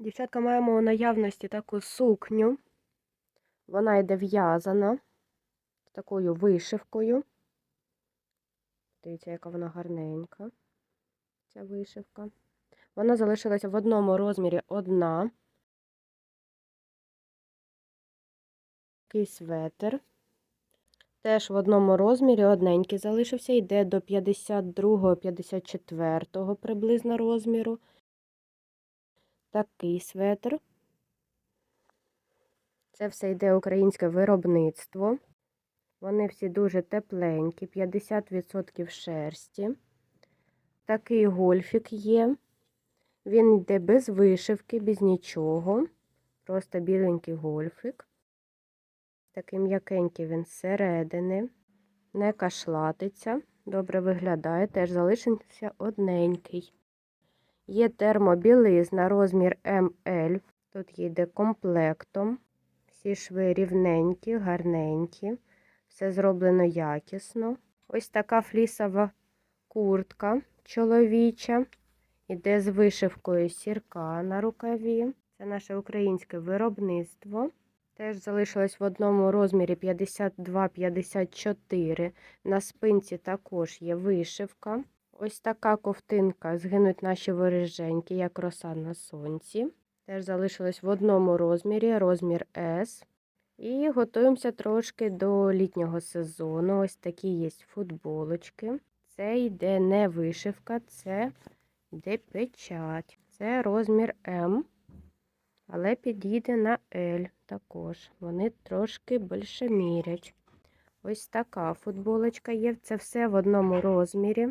Дівчатка, маємо у наявності таку сукню. Вона йде в'язана з такою вишивкою. Дивіться, яка вона гарненька, ця вишивка. Вона залишилася в одному розмірі одна. Такий светр. Теж в одному розмірі одненький залишився. Йде до 52-54 приблизно розміру. Такий светр. Це все йде українське виробництво. Вони всі дуже тепленькі, 50% шерсті. Такий гольфік є. Він йде без вишивки, без нічого. Просто біленький гольфик. Такий м'якенький він зсередини. Не кашлатиться. Добре виглядає. Теж залишився одненький. Є термобілизна розмір МЛ. Тут йде комплектом. Всі шви рівненькі, гарненькі. Все зроблено якісно. Ось така флісова куртка чоловіча. Іде з вишивкою сірка на рукаві. Це наше українське виробництво. Теж залишилось в одному розмірі 52-54. На спинці також є вишивка. Ось така ковтинка згинуть наші воріженьки, як роса на сонці. Теж залишилось в одному розмірі, розмір S. І готуємося трошки до літнього сезону. Ось такі є футболочки. Це йде не вишивка, це йде печать. Це розмір М, але підійде на L також. Вони трошки більше мірять. Ось така футболочка є. Це все в одному розмірі.